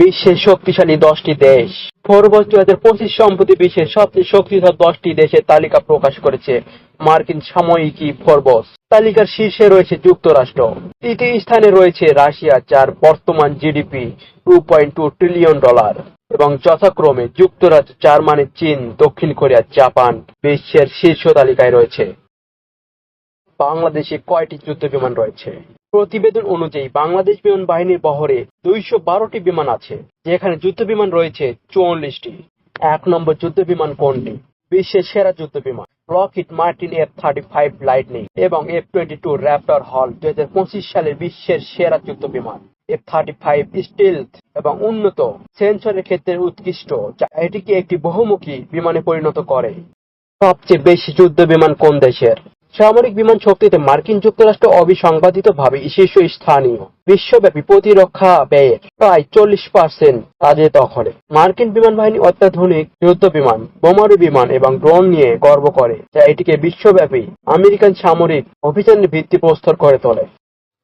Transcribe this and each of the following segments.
বিশ্বের শক্তিশালী দশটি দেশ। ফোরবস দুই হাজার পঁচিশ সম্প্রতি বিশ্বের সবচেয়ে শক্তিশালী দশটি দেশের তালিকা প্রকাশ করেছে। মার্কিন সাময়িকী ফোরবস। তালিকার শীর্ষে রয়েছে যুক্তরাষ্ট্র। তৃতীয় স্থানে রয়েছে রাশিয়া, যার বর্তমান GDP two point two trillion dollar. এবং যথাক্রমে যুক্তরাজ্য জার্মানি, চীন, দক্ষিণ কোরিয়া, জাপান বিশ্বের শীর্ষ তালিকায় রয়েছে। বাংলাদেশে কয়টি যুদ্ধ বিমান রয়েছে? প্রতিবেদন অনুযায়ী বাংলাদেশ বিমান বাহিনীর বহরে দুইশো বারোটি বিমান আছে, যেখানে যুদ্ধ বিমান রয়েছে চুয়াল্লিশটি। এক নম্বর যুদ্ধ বিমান কোনটি? বিশ্বের সেরা যুদ্ধ বিমান Lockheed Martin F thirty five Lightning এবং এফ টোয়েন্টি টু র্যাপটর হল দুই হাজার পঁচিশ সালের বিশ্বের সেরা যুদ্ধ বিমান এফ থার্টি ফাইভ স্টিলথ এবং উন্নত সেন্সরের ক্ষেত্রে উৎকৃষ্ট, যা এটিকে একটি বহুমুখী বিমানে পরিণত করে। সবচেয়ে বেশি যুদ্ধ বিমান কোন দেশের? সামরিক বিমান শক্তিতে মার্কিন যুক্তরাষ্ট্র অবিসংবাদিতভাবে শীর্ষস্থানীয় বিশ্বব্যাপী প্রতিরক্ষা ব্যয়ের প্রায় চল্লিশ পার্সেন্ট তাদের দখলে। মার্কিন বিমান বাহিনী অত্যাধুনিক যুদ্ধ বিমান, বোমারু বিমান এবং ড্রোন নিয়ে গর্ব করে, যা এটিকে বিশ্বব্যাপী আমেরিকান সামরিক অভিযানের ভিত্তি প্রস্তর করে তোলে।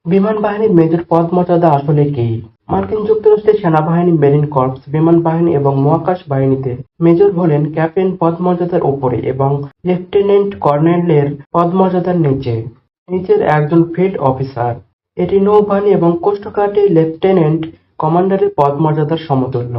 বিমান বাহিনীর মেজর পদমর্যাদা আসলে কি মার্কিন যুক্তরাষ্ট্রের সেনাবাহিনী, মেরিন কর্পস, বিমান বাহিনী এবং মহাকাশ বাহিনীতে মেজর হলেন ক্যাপ্টেন পদমর্যাদার উপরে এবং লেফটেন্যান্ট কর্নেলের পদমর্যাদার নিচে। নিচের একজন ফিল্ড অফিসার। এটি নৌবাহিনী এবং কোস্টগার্ডে লেফটেন্যান্ট কমান্ডারের পদমর্যাদার সমতুল্য।